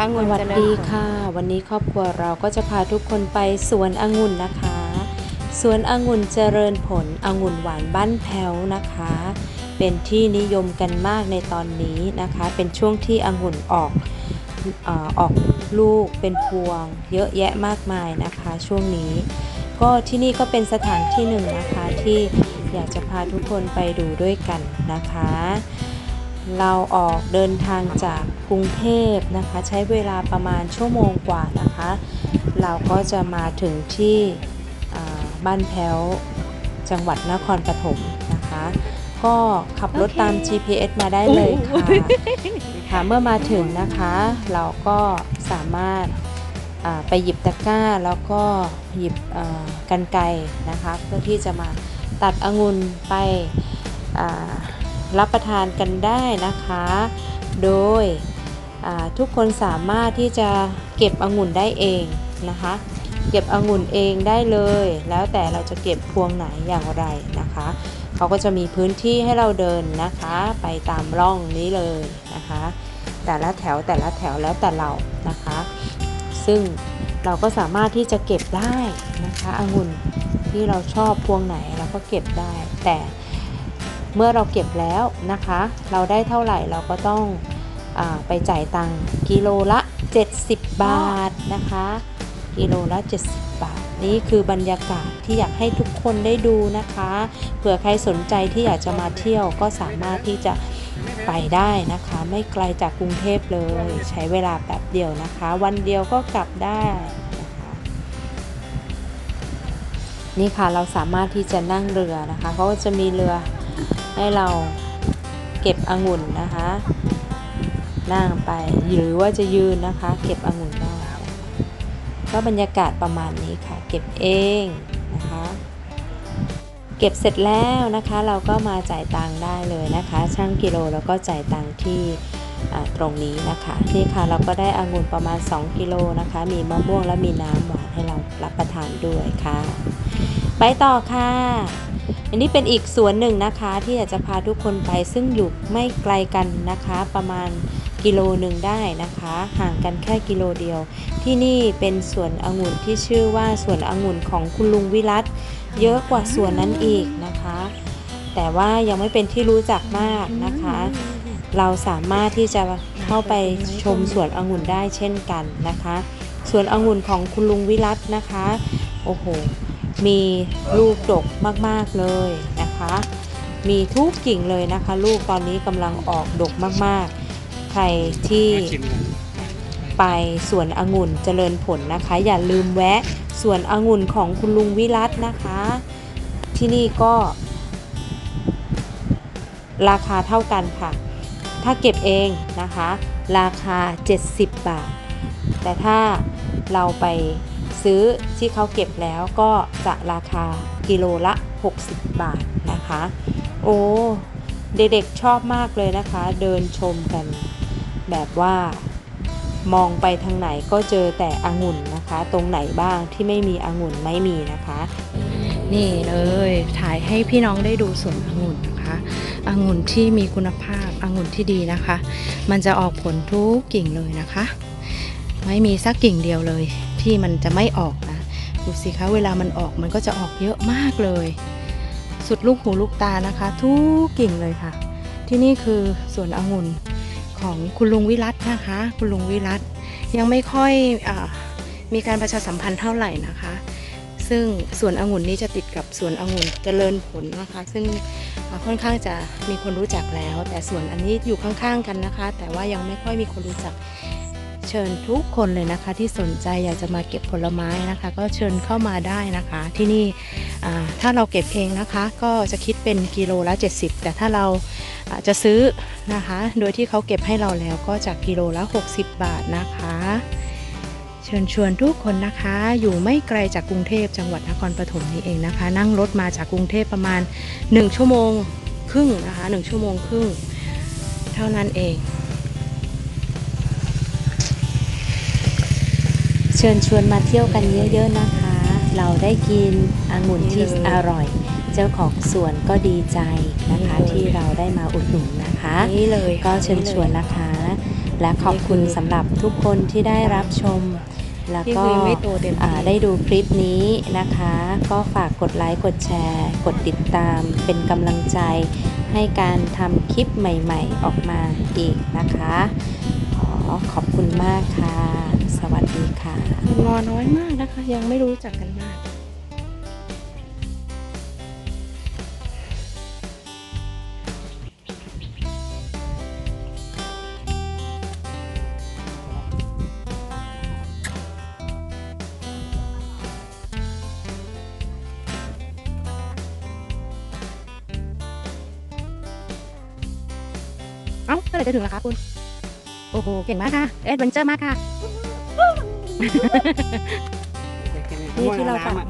องุ่นสวัสดีค่ะ วันนี้ครอบครัวเราก็จะพาทุกคนไปสวนองุ่นนะคะ สวนองุ่นเจริญผลองุ่นหวานบ้านแพ้วนะคะ เป็นที่นิยมกันมากในตอนนี้นะคะ เป็นช่วงที่องุ่นออกอออกลูกเป็นพวง เยอะแยะมากมายนะคะ ช่วงนี้ ก็ที่นี่ก็เป็นสถานที่หนึ่งนะคะที่อยากจะพาทุกคนไปดูด้วยกันนะคะ เราออกเดินทางจากกรุงเทพนะคะ ใช้เวลาประมาณชั่วโมงกว่านะคะ เราก็จะมาถึงที่อ่าบ้านแพ้วจังหวัดนครปฐมนะคะ ก็ขับรถตาม GPS มาได้เลยค่ะค่ะเมื่อมาถึงนะคะ เราก็สามารถอ่าไปหยิบตะกร้าแล้วก็หยิบอ่ากันไกรนะคะ เพื่อที่จะมาตัดองุ่นไปอ่า รับประทานกันได้นะคะ โดยทุกคนสามารถที่จะเก็บองุ่นได้เองนะคะ เก็บองุ่นเองได้เลย แล้วแต่เราจะเก็บพวงไหนอย่างไรนะคะ เขาก็จะมีพื้นที่ให้เราเดินนะคะ ไปตามร่องนี้เลยนะคะ แต่ละแถวแต่ละแถวแล้วแต่เรานะคะ ซึ่งเราก็สามารถที่จะเก็บได้นะคะองุ่นที่เราชอบพวงไหนเราก็เก็บได้ แต่ เมื่อเราเก็บแล้วนะคะ เราได้เท่าไหร่เราก็ต้องอไปจ่ายตังค์กิโลละ 70 บาทนะคะ กิโลละ 70 บาท นี่คือบรรยากาศที่อยากให้ทุกคนได้ดูนะคะเผื่อใครสนใจที่อยากจะมาเที่ยวก็สามารถที่จะไปได้นะคะ ไม่ไกลจากกรุงเทพเลย ใช้เวลาแป๊บเดียวนะคะ วันเดียวก็กลับได้นะคะนี่ค่ะเราสามารถที่จะนั่งเรือนะคะเขาก็จะมีเรือ ให้เราเก็บองุ่นนะคะนั่งไปหรือว่าจะยืนนะคะ เก็บองุ่นได้ก็บรรยากาศประมาณนี้ค่ะ เก็บเองนะคะ เก็บเสร็จแล้วนะคะ เราก็มาจ่ายตังค์ได้เลยนะคะ ช่างกิโลแล้วก็จ่ายตังค์ที่ตรงนี้นะคะนี่ค่ะเราก็ได้องุ่นประมาณ 2 กิโลนะคะ มีมะม่วงและมีน้ำหวานให้เรารับประทานด้วยค่ะ ไปต่อค่ะ อันนี้เป็นอีกสวนหนึ่งนะคะที่อยากจะพาทุกคนไปซึ่งอยู่ไม่ไกลกันนะคะ ประมาณกิโลหนึ่งได้นะคะ ห่างกันแค่กิโลเดียว ที่นี่เป็นสวนองุ่นที่ชื่อว่าสวนองุ่นของคุณลุงวิรัตเยอะกว่าสวนนั้นอีกนะคะ แต่ว่ายังไม่เป็นที่รู้จักมากนะคะ เราสามารถที่จะเข้าไปชมสวนองุ่นได้เช่นกันนะคะสวนองุ่นของคุณลุงวิรัตนะคะ โอ้โห มีลูกดกมากๆเลยนะคะ มีทุกกิ่งเลยนะคะ ลูกตอนนี้กำลังออกดกมากๆ ใครที่ไปสวนองุ่นเจริญผลนะคะ อย่าลืมแวะสวนองุ่นของคุณลุงวิรัตนะคะ ที่นี่ก็ ราคาเท่ากันค่ะ ถ้าเก็บเองนะคะ ราคา 70 บาท แต่ถ้าเราไป ซื้อที่เขาเก็บแล้วก็จะราคากิโลละ 60 บาทนะคะ โอ้ เด็กๆชอบมากเลยนะคะ เดินชมกัน แบบว่ามองไปทางไหนก็เจอแต่องุ่นนะคะ ตรงไหนบ้างที่ไม่มีองุ่นไม่มีนะคะ นี่เลยถ่ายให้พี่น้องได้ดูสวนองุ่นนะคะองุ่นที่มีคุณภาพองุ่นที่ดีนะคะ มันจะออกผลทุกกิ่งเลยนะคะ ไม่มีสักกิ่งเดียวเลย ที่มันจะไม่ออกนะดูสิคะเวลามันออกมันก็จะออกเยอะมากเลย สุดลูกหูลูกตานะคะ ทุกกิ่งเลยค่ะ ที่นี่คือสวนองุ่นของคุณลุงวิรัตนะคะ คุณลุงวิรัตยังไม่ค่อยอมีการประชาสัมพันธ์เท่าไหร่นะคะ ซึ่งสวนองุ่นนี้จะติดกับสวนองุ่นเจริญผลนะคะ ซึ่งค่อนข้างจะมีคนรู้จักแล้ว แต่สวนอันนี้อยู่ข้างๆกันนะคะ แต่ว่ายังไม่ค่อยมีคนรู้จัก เชิญทุกคนเลยนะคะ ที่สนใจอยากจะมาเก็บผลไม้นะคะ ก็เชิญเข้ามาได้นะคะ ที่นี่ถ้าเราเก็บเองนะคะ ก็จะคิดเป็นกิโลละ 70 แต่ถ้าเราอ่าจะซื้อนะคะ โดยที่เขาเก็บให้เราแล้วก็จากกิโลละ 60 บาทนะคะ เชิญชวนทุกคนนะคะ อยู่ไม่ไกลจากกรุงเทพจังหวัดนครปฐมนี่เองนะคะ นั่งรถมาจากกรุงเทพประมาณ 1 ชั่วโมงครึ่งนะคะ 1 ชั่วโมงครึ่งเท่านั้นเอง เชิญชวนมาเที่ยวกันเยอะๆนะคะ เราได้กินองุ่นที่อร่อย เจ้าของสวนก็ดีใจนะคะที่เราได้มาอุดหนุนนะคะนี่เลยก็เชิญชวนนะคะ และขอบคุณนี่คือสำหรับทุกคนที่ได้รับชมแล้วนี่ก็คือยังไม่โตเต็มอ่าที่ได้ดูคลิปนี้นะคะ ก็ฝากกดไลค์ กดแชร์ กดติดตามเป็นกำลังใจ ให้การทำคลิปใหม่ๆ ออกมาอีกนะคะ ขอขอบคุณมากค่ะ สวัสดีค่ะงอน้อยมากนะคะ ยังไม่รู้จักกันมากเอ้าเมื่อไหร่จะถึงล่ะคะคุณ โอ้โห เก่งมากค่ะเอ็ดเวนเจอร์มากค่ะ นี่ที่เราตัดมา